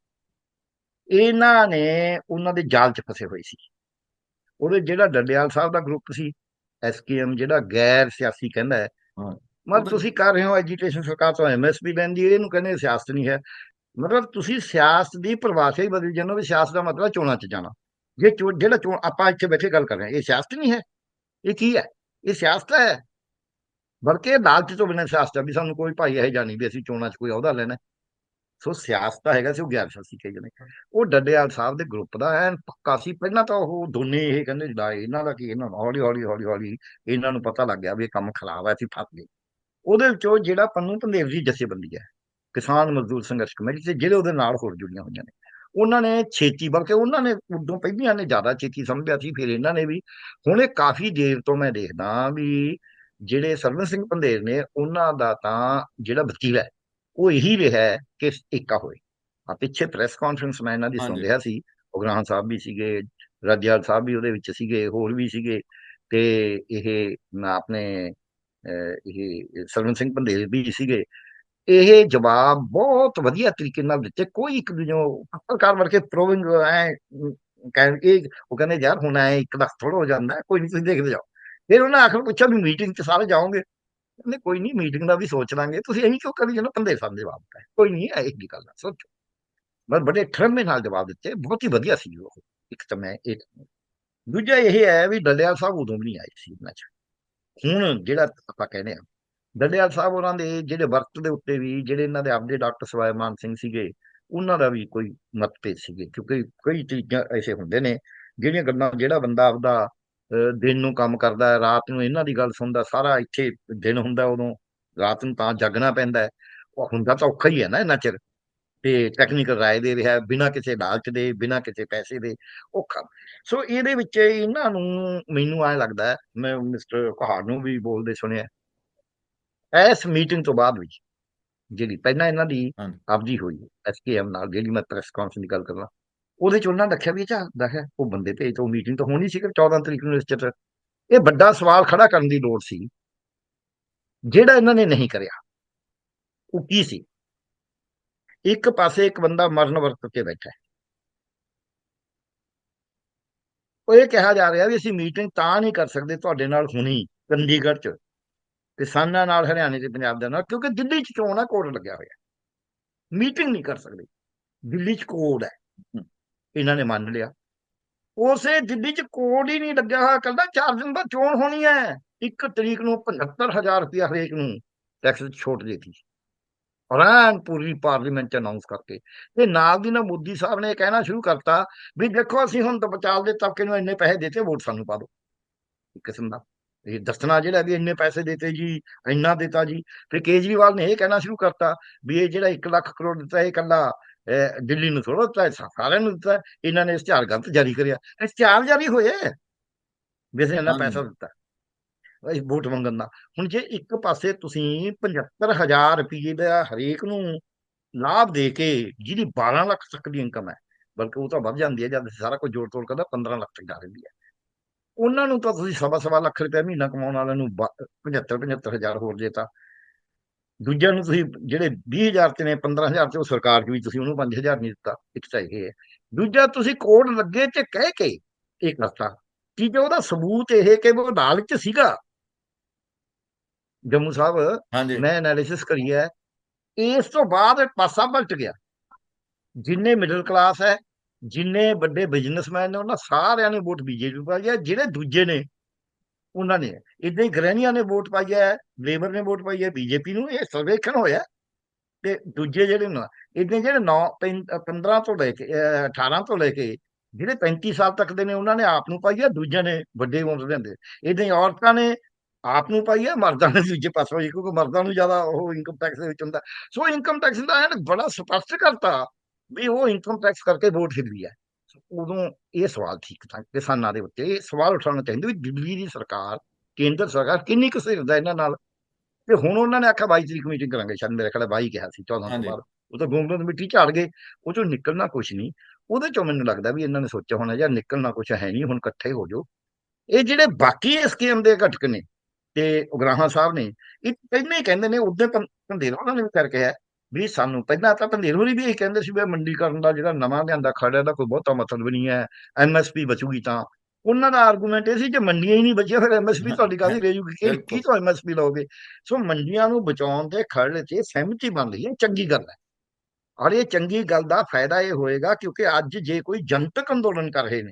ਇਹਨਾਂ ਨੇ ਉਹਨਾਂ ਦੇ ਜਾਲ ਚ ਫਸੇ ਹੋਏ ਸੀ। ਉਹਦੇ ਜਿਹੜਾ ਡੱਡਿਆਲ ਸਾਹਿਬ ਦਾ ਗਰੁੱਪ ਸੀ ਐਸਕੇਐਮ ਜਿਹੜਾ ਗੈਰ ਸਿਆਸੀ ਕਹਿੰਦਾ ਹੈ ਮਤਲਬ ਤੁਸੀਂ ਕਰ ਰਹੇ ਹੋ ਐਜੀਟੇਸ਼ਨ ਸਰਕਾਰ ਤੋਂ ਐਮਐਸਪੀ ਲੈਂਦੀ ਹੈ ਇਹਨੂੰ ਕਹਿੰਦੇ ਸਿਆਸਤ ਨਹੀਂ ਹੈ। ਮਤਲਬ ਤੁਸੀਂ ਸਿਆਸਤ ਦੀ ਪਰਿਭਾਸ਼ਾ ਹੀ ਬਦਲ ਜਾਂਦੇ ਹੋ ਵੀ ਸਿਆਸਤ ਦਾ ਮਤਲਬ ਚੋਣਾਂ 'ਚ ਜਾਣਾ। ਜੇ ਜਿਹੜਾ ਚੋਣ ਆਪਾਂ ਇੱਥੇ ਬੈਠੇ ਗੱਲ ਕਰ ਰਹੇ ਹਾਂ ਇਹ ਸਿਆਸਤ ਨਹੀਂ ਹੈ। ਇਹ ਕੀ ਹੈ? ਇਹ ਸਿਆਸਤ ਹੈ। ਬਲਕਿ ਲਾਲਚ ਤੋਂ ਬਿਨਾਂ ਸਿਆਸਤ ਵੀ ਸਾਨੂੰ ਕੋਈ ਭਾਈ ਇਹ ਜਾਣੀ ਵੀ ਅਸੀਂ ਚੋਣਾਂ 'ਚ ਕੋਈ ਅਹੁਦਾ ਲੈਣਾ। ਸੋ ਸਿਆਸਤ ਹੈਗਾ ਸੀ ਉਹ ਗੈਰ ਸਿਆਸੀ ਕਹੀ ਜਾਂਦੇ ਉਹ ਡੱਡੇਵਾਲ ਸਾਹਿਬ ਦੇ ਗਰੁੱਪ ਦਾ ਐਨ ਪੱਕਾ ਸੀ। ਪਹਿਲਾਂ ਤਾਂ ਉਹ ਦੋਨੇ ਇਹ ਕਹਿੰਦੇ ਜਿਹੜਾ ਇਹਨਾਂ ਦਾ ਕੀ ਇਹਨਾਂ ਨੂੰ ਹੌਲੀ ਹੌਲੀ ਹੌਲੀ ਹੌਲੀ ਇਹਨਾਂ ਨੂੰ ਪਤਾ ਲੱਗ ਗਿਆ ਵੀ ਇਹ ਕੰਮ ਖਰਾਬ ਹੈ ਅਸੀਂ ਫਸ ਗਏ। ਉਹਦੇ ਵਿੱਚੋਂ ਜਿਹੜਾ ਪੰਨੂ ਪੰਦੇਵ ਦੀ ਜਥੇਬੰਦੀ ਹੈ ਕਿਸਾਨ ਮਜ਼ਦੂਰ ਸੰਘਰਸ਼ ਕਮੇਟੀ ਤੇ ਜਿਹੜੇ ਉਹਦੇ ਨਾਲ ਹੋਰ ਜੁੜੀਆਂ ਹੋਈਆਂ ਨੇ। ਉਹਨਾਂ ਨੇ ਛੇਤੀ ਬਲਕਿ ਉਹਨਾਂ ਨੇ ਉਦੋਂ ਪਹਿਲੀਆਂ ਨੇ ਜ਼ਿਆਦਾ ਛੇਤੀ ਸਮਝਿਆ ਸੀ ਫਿਰ ਇਹਨਾਂ ਨੇ ਵੀ। ਹੁਣ ਇਹ ਕਾਫੀ ਦੇਰ ਤੋਂ ਮੈਂ ਦੇਖਦਾ ਵੀ ਜਿਹੜੇ ਸਰਵਨ ਸਿੰਘ ਪੰਦੇਰ ਨੇ ਉਹਨਾਂ ਦਾ ਤਾਂ ਜਿਹੜਾ ਹੈ ਉਹ ਇਹੀ ਰਿਹਾ ਹੈ ਕਿ ਏਕਾ ਹੋਏ। ਆ ਪਿੱਛੇ ਪ੍ਰੈਸ ਕਾਨਫਰੰਸ ਮੈਂ ਇਹਨਾਂ ਦੀ ਸੁਣ ਰਿਹਾ ਸੀ। ਉਗਰਾਹਾਂ ਸਾਹਿਬ ਵੀ ਸੀਗੇ ਰਾਜਿਆਲ ਸਾਹਿਬ ਵੀ ਉਹਦੇ ਵਿੱਚ ਸੀਗੇ ਹੋਰ ਵੀ ਸੀਗੇ। ਤੇ ਇਹ ਆਪਣੇ ਇਹ ਸਰਵਨ ਸਿੰਘ ਪੰਦੇਰ ਵੀ ਸੀਗੇ। ਇਹ ਜਵਾਬ ਬਹੁਤ ਵਧੀਆ ਤਰੀਕੇ ਨਾਲ ਦਿੱਤੇ। ਕੋਈ ਇੱਕ ਦੂਜੇ ਨੂੰ ਪੱਤਰਕਾਰ ਵਰਗੇ ਪ੍ਰੋਵਿੰਗ ਐ ਕਹਿ ਇਹ ਉਹ ਕਹਿੰਦੇ ਯਾਰ ਹੁਣ ਐ ਇੱਕ ਲੱਖ ਥੋੜਾ ਹੋ ਜਾਂਦਾ ਕੋਈ ਨਹੀਂ ਤੁਸੀਂ ਦੇਖਦੇ ਜਾਓ। ਫਿਰ ਉਹਨਾਂ ਆਖਰ ਪੁੱਛਿਆ ਵੀ ਮੀਟਿੰਗ 'ਚ ਸਾਰੇ ਜਾਓਗੇ? ਕਹਿੰਦੇ ਕੋਈ ਨਹੀਂ ਮੀਟਿੰਗ ਦਾ ਵੀ ਸੋਚ ਲਾਂਗੇ। ਤੁਸੀਂ ਇਹੀ ਕਿਉਂ ਕਰੀ ਜਨਾ ਪੰਦੇ ਸਾਹਿਬ ਜਵਾਬ ਦਿੱਤਾ ਕੋਈ ਨਹੀਂ ਇਹ ਦੀ ਗੱਲ ਸੋਚੋ। ਬਸ ਬੜੇ ਠਰਮੇ ਨਾਲ ਜਵਾਬ ਦਿੱਤੇ। ਬਹੁਤ ਹੀ ਵਧੀਆ ਸੀ ਉਹ। ਇੱਕ ਤਾਂ ਮੈਂ ਇੱਕ ਦੂਜਾ ਇਹ ਹੈ ਵੀ ਡੱਲੇਵਾਲ ਸਾਹਿਬ ਉਦੋਂ ਵੀ ਨਹੀਂ ਆਏ ਸੀ ਇਹਨਾਂ 'ਚ। ਹੁਣ ਜਿਹੜਾ ਆਪਾਂ ਕਹਿੰਦੇ ਆ ਡੱਲੇਵਾਲ ਸਾਹਿਬ ਉਹਨਾਂ ਦੇ ਜਿਹੜੇ ਵਰਤ ਦੇ ਉੱਤੇ ਵੀ, ਜਿਹੜੇ ਇਹਨਾਂ ਦੇ ਆਪਦੇ ਡਾਕਟਰ ਸਵਾਇਮਾਨ ਸਿੰਘ ਸੀਗੇ, ਉਹਨਾਂ ਦਾ ਵੀ ਕੋਈ ਮਤਭੇਦ ਸੀਗੇ। ਕਿਉਂਕਿ ਕਈ ਚੀਜ਼ਾਂ ਐਸੇ ਹੁੰਦੇ ਨੇ, ਜਿਹੜੀਆਂ ਗੱਲਾਂ ਜਿਹੜਾ ਬੰਦਾ ਆਪਦਾ ਦਿਨ ਨੂੰ ਕੰਮ ਕਰਦਾ ਹੈ ਰਾਤ ਨੂੰ ਇਹਨਾਂ ਦੀ ਗੱਲ ਸੁਣਦਾ ਸਾਰਾ ਇੱਥੇ ਦਿਨ ਹੁੰਦਾ ਉਦੋਂ ਰਾਤ ਨੂੰ ਤਾਂ ਜਾਗਣਾ ਪੈਂਦਾ ਹੈ। ਉਹ ਹੁੰਦਾ ਤਾਂ ਔਖਾ ਹੀ ਹੈ ਨਾ ਇੰਨਾ ਚਿਰ। ਤੇ ਟੈਕਨੀਕਲ ਰਾਏ ਦੇ ਰਿਹਾ ਬਿਨਾਂ ਕਿਸੇ ਲਾਲਚ ਦੇ ਬਿਨਾਂ ਕਿਸੇ ਪੈਸੇ ਦੇ ਔਖਾ। ਸੋ ਇਹਦੇ ਵਿੱਚ ਇਹਨਾਂ ਨੂੰ ਮੈਨੂੰ ਐਂ ਲੱਗਦਾ ਹੈ, ਮੈਂ ਮਿਸਟਰ ਕਹਾਰ ਨੂੰ ਵੀ ਬੋਲਦੇ ਸੁਣਿਆ ਇਸ ਮੀਟਿੰਗ ਤੋਂ ਬਾਅਦ ਵਿੱਚ ਜਿਹੜੀ ਪਹਿਲਾਂ ਇਹਨਾਂ ਦੀ ਆਪਦੀ ਹੋਈ ਐਸਕੇਐਮ ਨਾਲ ਜਿਹੜੀ ਮੈਂ ਪ੍ਰੈਸ ਕਾਨਫਰੰਸ ਦੀ ਗੱਲ ਕਰਨਾ ਉਹਦੇ ਚ ਉਹਨਾਂ ਨੇ ਰੱਖਿਆ ਵੀ ਇਹ ਝਾਕਦਾ ਹੈ, ਉਹ ਬੰਦੇ ਭੇਜ ਤੋਂ ਮੀਟਿੰਗ ਤਾਂ ਹੋਣੀ ਸੀ ਕਿ 14 ਤਰੀਕ ਨੂੰ ਇਸ ਚ ਇਹ ਵੱਡਾ ਸਵਾਲ ਖੜਾ ਕਰਨ ਦੀ ਲੋੜ ਸੀ। ਜਿਹੜਾ ਇਹਨਾਂ ਨੇ ਨਹੀਂ ਕਰਿਆ, ਉਹ ਕੀ ਸੀ? ਇੱਕ ਪਾਸੇ ਇੱਕ ਬੰਦਾ ਮਰਨ ਵਰਤ ਕੇ ਬੈਠਾ ਹੈ। ਉਹ ਇਹ ਕਿਹਾ ਜਾ ਰਿਹਾ ਵੀ ਅਸੀਂ ਮੀਟਿੰਗ ਤਾਂ ਨਹੀਂ ਕਰ ਸਕਦੇ, ਤੁਹਾਡੇ ਨਾਲ ਹੋਣੀ, ਚੰਡੀਗੜ੍ਹ ਚ। ਕਿਸਾਨਾਂ ਨਾਲ ਹਰਿਆਣੇ ਤੇ ਪੰਜਾਬ ਦੇ ਨਾਲ, ਕਿਉਂਕਿ ਦਿੱਲੀ ਚ ਚੋਣ ਆ ਕੋਡ ਲੱਗਿਆ ਹੋਇਆ? ਮੀਟਿੰਗ ਨਹੀਂ ਕਰ ਸਕਦੇ। ਦਿੱਲੀ ਚ ਕੋਡ ਹੈ। ਇਹਨਾਂ ਨੇ ਮੰਨ ਲਿਆ। ਉਸੇ ਦਿੱਲੀ ਚ ਕੋਡ ਹੀ ਨਹੀਂ ਲੱਗਿਆ ਹੋਇਆ ਕਹਿੰਦਾ 4 ਦਿਨ ਬਾਅਦ ਚੋਣ ਹੋਣੀ ਹੈ। ਇੱਕ ਤਰੀਕ ਨੂੰ 75000 ਰੁਪਇਆ ਹਰੇਕ ਨੂੰ ਟੈਕਸ ਛੋਟ ਦੇਤੀ। ਔਰ ਪੂਰੀ ਪਾਰਲੀਮੈਂਟ ਚ ਅਨਾਉਂਸ ਕਰਕੇ। ਤੇ ਨਾਲ ਦੀ ਨਾਲ ਮੋਦੀ ਸਾਹਿਬ ਨੇ ਇਹ ਕਹਿਣਾ ਸ਼ੁਰੂ ਕਰਤਾ ਵੀ ਦੇਖੋ ਅਸੀਂ ਹੁਣ ਤਾਂ ਬਚਾਲ ਦੇ ਤਬਕੇ ਨੂੰ ਇੰਨੇ ਪੈਸੇ ਦਿੱਤੇ, ਵੋਟ ਸਾਨੂੰ ਪਾ ਦਿਓ। ਇੱਕ ਕਿਸਮ ਦਾ। ਇਹ ਦੱਸਣਾ ਜਿਹੜਾ ਵੀ ਇੰਨੇ ਪੈਸੇ ਦਿੱਤੇ ਜੀ, ਇੰਨਾ ਦਿੱਤਾ ਜੀ। ਫਿਰ ਕੇਜਰੀਵਾਲ ਨੇ ਇਹ ਕਹਿਣਾ ਸ਼ੁਰੂ ਕਰਤਾ ਵੀ ਇਹ ਜਿਹੜਾ 1 ਲੱਖ ਕਰੋੜ ਦਿੱਤਾ ਇਹ ਕੱਲਾ ਦਿੱਲੀ ਨੂੰ ਥੋੜਾ ਦਿੱਤਾ ਸਾਰਿਆਂ ਨੂੰ ਦਿੱਤਾ ਇਹਨਾਂ ਨੇ ਇਸ਼ਤਿਹਾਰ ਗਲਤ ਜਾਰੀ ਕਰਿਆ। ਇਸ਼ਤਿਹਾਰ ਜਾਰੀ ਹੋਏ ਵੀ ਅਸੀਂ ਇੰਨਾ ਪੈਸਾ ਦਿੱਤਾ। ਇਹ ਵੋਟ ਮੰਗਣ ਦਾ। ਹੁਣ ਜੇ ਇੱਕ ਪਾਸੇ ਤੁਸੀਂ 75000 ਰੁਪਏ ਦਾ ਹਰੇਕ ਨੂੰ ਲਾਭ ਦੇ ਕੇ ਜਿਹਦੀ 12 ਲੱਖ ਤੱਕ ਦੀ ਇਨਕਮ ਹੈ ਬਲਕਿ ਉਹ ਤਾਂ ਵੱਧ ਜਾਂਦੀ ਹੈ ਜਦ ਸਾਰਾ ਕੁਝ ਜੋੜ ਤੋੜ ਕਰਦਾ 15 ਲੱਖ ਤੱਕ ਜਾ ਰਹਿੰਦੀ ਹੈ। ਉਹਨਾਂ ਨੂੰ ਤਾਂ ਤੁਸੀਂ ਸਵਾ ਸਵਾ ਲੱਖ ਰੁਪਏ ਮਹੀਨਾ ਕਮਾਉਣ ਵਾਲਿਆਂ ਨੂੰ 75 75000 ਹੋਰ ਦੇਤਾ। ਦੂਜਿਆਂ ਨੂੰ ਤੁਸੀਂ ਜਿਹੜੇ 20000 ਤੇ ਨੇ 15000 ਤੇ ਉਹ ਸਰਕਾਰ ਚ ਵੀ ਤੁਸੀਂ ਉਹਨੂੰ 5000 ਨਹੀਂ ਦਿੱਤਾ ਇੱਕ ਤਾਂ ਇਹ ਹੈ। ਦੂਜਾ ਤੁਸੀਂ ਕੋਡ ਲੱਗੇ ਤੇ ਕਹਿ ਕੇ ਇਹ ਕਰਤਾ ਕਿ ਜੋ ਉਹਦਾ ਸਬੂਤ ਇਹ ਕਿ ਉਹ ਅਦਾਲਤ ਚ ਸੀਗਾ। ਜੰਮੂ ਸਾਹਿਬ ਮੈਂ ਐਨਾਲਿਸਿਸ ਕਰੀ ਹੈ ਇਸ ਤੋਂ ਬਾਅਦ ਪਾਸਾ ਪਲਟ ਗਿਆ। ਜਿੰਨੇ ਮਿਡਲ ਕਲਾਸ ਹੈ ਜਿੰਨੇ ਵੱਡੇ ਬਿਜ਼ਨਸਮੈਨ ਨੇ ਉਹਨਾਂ ਸਾਰਿਆਂ ਨੇ ਵੋਟ ਬੀਜੇਪੀ ਪਾਈ ਹੈ ਜਿਹੜੇ ਦੂਜੇ ਨੇ ਉਹਨਾਂ ਨੇ ਇਦਾਂ ਹੀ ਗ੍ਰਹਿਣੀਆਂ ਨੇ ਵੋਟ ਪਾਈ ਹੈ, ਲੇਬਰ ਨੇ ਵੋਟ ਪਾਈ ਹੈ, ਬੀਜੇਪੀ ਨੂੰ ਇਹ ਸਰਵੇਖਣ ਹੋਇਆ? ਤੇ ਦੂਜੇ ਜਿਹੜੇ ਨਾ ਇਦਾਂ ਜਿਹੜੇ 9 15 ਤੋਂ ਲੈ ਕੇ, ਅਹ 18 ਤੋਂ ਲੈ ਕੇ, ਜਿਹੜੇ 35 ਸਾਲ ਤੱਕ ਦੇ ਨੇ, ਉਹਨਾਂ ਨੇ ਆਪ ਨੂੰ ਪਾਈ ਹੈ, ਦੂਜਿਆਂ ਨੇ ਵੱਡੇ ਵੋਟ ਲੈਂਦੇ ਇਦਾਂ ਹੀ ਔਰਤਾਂ ਨੇ ਆਪ ਨੂੰ ਪਾਈ ਹੈ, ਮਰਦਾਂ ਨੇ ਦੂਜੇ ਪਾਸੋਂ ਹੀ, ਕਿਉਂਕਿ ਮਰਦਾਂ ਨੂੰ ਜ਼ਿਆਦਾ ਉਹ ਇਨਕਮ ਟੈਕਸ ਦੇ ਵਿੱਚ ਹੁੰਦਾ। ਸੋ ਇਨਕਮ ਟੈਕਸ ਦਾ ਐਨ ਬੜਾ ਸਪਸ਼ਟ ਕਰਤਾ ਵੀ ਉਹ ਇਨਕਮ ਟੈਕਸ ਕਰਕੇ ਵੋਟ ਹਿੱਲੀ ਹੈ। ਉਦੋਂ ਇਹ ਸਵਾਲ ਠੀਕ ਤਾਂ ਕਿਸਾਨਾਂ ਦੇ ਉੱਤੇ ਇਹ ਸਵਾਲ ਉਠਾਉਣਾ ਚਾਹੀਦਾ ਵੀ ਦਿੱਲੀ ਦੀ ਸਰਕਾਰ ਕੇਂਦਰ ਸਰਕਾਰ ਕਿੰਨੀ ਕੁ ਸਿਰਦਾ ਇਹਨਾਂ ਨਾਲ? ਤੇ ਹੁਣ ਉਹਨਾਂ ਨੇ ਆਖਿਆ 22 ਤਰੀਕ ਮੀਟਿੰਗ ਕਰਾਂਗੇ ਸ਼ਾਇਦ ਮੇਰੇ ਖਿਆਲ 22 ਕਿਹਾ ਸੀ 14 ਤੋਂ। ਬਾਅਦ। ਉਹ ਤਾਂ ਗੂੰਗਲੋਂ ਦੀ ਮਿੱਟੀ ਝਾੜ ਗਏ ਉਹ ਚੋਂ ਨਿਕਲਣਾ ਕੁਝ ਨਹੀਂ। ਉਹਦੇ ਚੋਂ ਮੈਨੂੰ ਲੱਗਦਾ ਵੀ ਇਹਨਾਂ ਨੇ ਸੋਚਿਆ ਹੋਣਾ ਯਾਰ ਨਿਕਲਣਾ ਕੁਝ ਹੈ ਨਹੀਂ ਹੁਣ ਇਕੱਠੇ ਹੋ ਜਾਓ। ਇਹ ਜਿਹੜੇ ਬਾਕੀ ਸਕੀਮ ਦੇ ਘਟਕ ਨੇ ਤੇ ਉਗਰਾਹਾਂ ਸਾਹਿਬ ਨੇ ਇਹ ਪਹਿਲਾਂ ਹੀ ਕਹਿੰਦੇ ਨੇ ਉਦੋਂ ਪੰਦੇਰ ਉਹਨਾਂ ਨੇ ਵੀ ਕਰਕੇ ਹੈ ਵੀ ਸਾਨੂੰ ਪਹਿਲਾਂ ਤਾਂ ਹੋਰੀ ਵੀ ਇਹ ਕਹਿੰਦੇ ਸੀ ਵੀ ਮੰਡੀਕਰਨ ਦਾ ਜਿਹੜਾ ਨਵਾਂ ਲਿਆਂਦਾ ਖੜਾ ਦਾ ਕੋਈ ਬਹੁਤਾ ਮਤਲਬ ਨਹੀਂ ਹੈ ਐਮਐਸਪੀ ਬਚੂਗੀ ਤਾਂ। ਉਹਨਾਂ ਦਾ ਆਰਗੂਮੈਂਟ ਇਹ ਸੀ ਜੇ ਮੰਡੀਆਂ ਹੀ ਨਹੀਂ ਬਚੀਆਂ ਫਿਰ ਐਮਐਸਪੀ ਤੁਹਾਡੀ ਕਾਹਦੀ ਰਹਿ ਜੂਗੀ? ਕਿ ਕੀ ਤੋਂ ਐਮਐਸਪੀ ਲਓਗੇ? ਸੋ ਮੰਡੀਆਂ ਨੂੰ ਬਚਾਉਣ ਦੇ ਖੜ੍ਹ 'ਚ ਸਹਿਮਤੀ ਬਣ ਰਹੀ ਹੈ ਚੰਗੀ ਗੱਲ ਹੈ। ਔਰ ਇਹ ਚੰਗੀ ਗੱਲ ਦਾ ਫਾਇਦਾ ਇਹ ਹੋਏਗਾ ਕਿਉਂਕਿ ਅੱਜ ਜੇ ਕੋਈ ਜਨਤਕ ਅੰਦੋਲਨ ਕਰ ਰਹੇ ਨੇ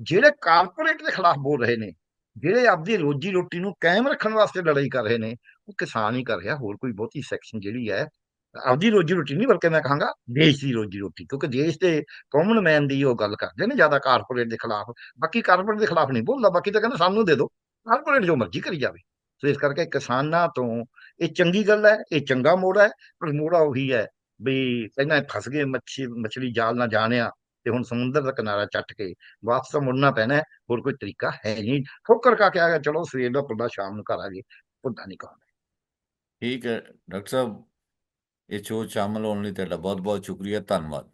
ਜਿਹੜੇ ਕਾਰਪੋਰੇਟ ਦੇ ਖਿਲਾਫ ਬੋਲ ਰਹੇ ਨੇ ਜਿਹੜੇ ਆਪਦੀ ਰੋਜੀ ਰੋਟੀ ਨੂੰ ਕਾਇਮ ਰੱਖਣ ਵਾਸਤੇ ਲੜਾਈ ਕਰ ਰਹੇ ਨੇ ਉਹ ਕਿਸਾਨ ਹੀ ਕਰ ਰਿਹਾ ਹੋਰ ਕੋਈ ਬਹੁਤੀ ਸੈਕਸ਼ਨ ਜਿਹੜੀ ਹੈ ਆਪਦੀ ਰੋਜੀ ਰੋਟੀ ਨਹੀਂ, ਬਲਕਿ ਮੈਂ ਕਹਾਂਗਾ ਦੇਸ਼ ਦੀ ਰੋਜੀ ਰੋਟੀ, ਕਿਉਂਕਿ ਦੇਸ਼ ਦੇ ਕਾਮਨ ਮੈਨ ਦੀ ਉਹ ਗੱਲ ਕਰਦੇ ਨੇ, ਜ਼ਿਆਦਾ ਕਾਰਪੋਰੇਟ ਦੇ ਖਿਲਾਫ, ਬਾਕੀ ਕਾਰਪੋਰੇਟ ਦੇ ਖਿਲਾਫ ਨਹੀਂ ਬੋਲਦਾ, ਬਾਕੀ ਤਾਂ ਕਹਿੰਦਾ ਸਾਨੂੰ ਦੇ ਦਿਓ ਕਾਰਪੋਰੇਟ ਜੋ ਮਰਜ਼ੀ ਕਰੀ ਜਾਵੇ। ਸੋ ਇਸ ਕਰਕੇ ਕਿਸਾਨਾਂ ਤੋਂ ਇਹ ਚੰਗੀ ਗੱਲ ਹੈ, ਇਹ ਚੰਗਾ ਮੋੜਾ ਹੈ, ਪਰ ਮੋੜਾ ਉਹੀ ਹੈ ਵੀ ਪਹਿਲਾਂ ਫਸ ਗਏ ਮੱਛੀ, ਮਛਲੀ ਜਾਲ ਨਾ ਜਾਣਿਆ ਤੇ ਹੁਣ ਸਮੁੰਦਰ ਦਾ ਕਿਨਾਰਾ ਚੱਟ ਕੇ ਵਾਪਸ ਤਾਂ ਮੁੜਨਾ ਪੈਣਾ ਹੋਰ ਕੋਈ ਤਰੀਕਾ ਹੈ ਨਹੀਂ। ਠੋਕਰ ਕਾ ਕੇ ਆ ਗਿਆ, ਚਲੋ ਸਵੇਰ ਦਾ ਪੁੱਡਾ ਸ਼ਾਮ ਨੂੰ ਘਰ ਆ ਗਏ ਪੁੱਡਾ ਨਹੀਂ ਕਹਾਂਗੇ ਠੀਕ ਹੈ, ਡਾਕਟਰ ਸਾਹਿਬ ਇਹ ਸ਼ੋਅ 'ਚ ਸ਼ਾਮਲ ਹੋਣ ਲਈ ਤੁਹਾਡਾ ਬਹੁਤ ਬਹੁਤ ਸ਼ੁਕਰੀਆ ਧੰਨਵਾਦ।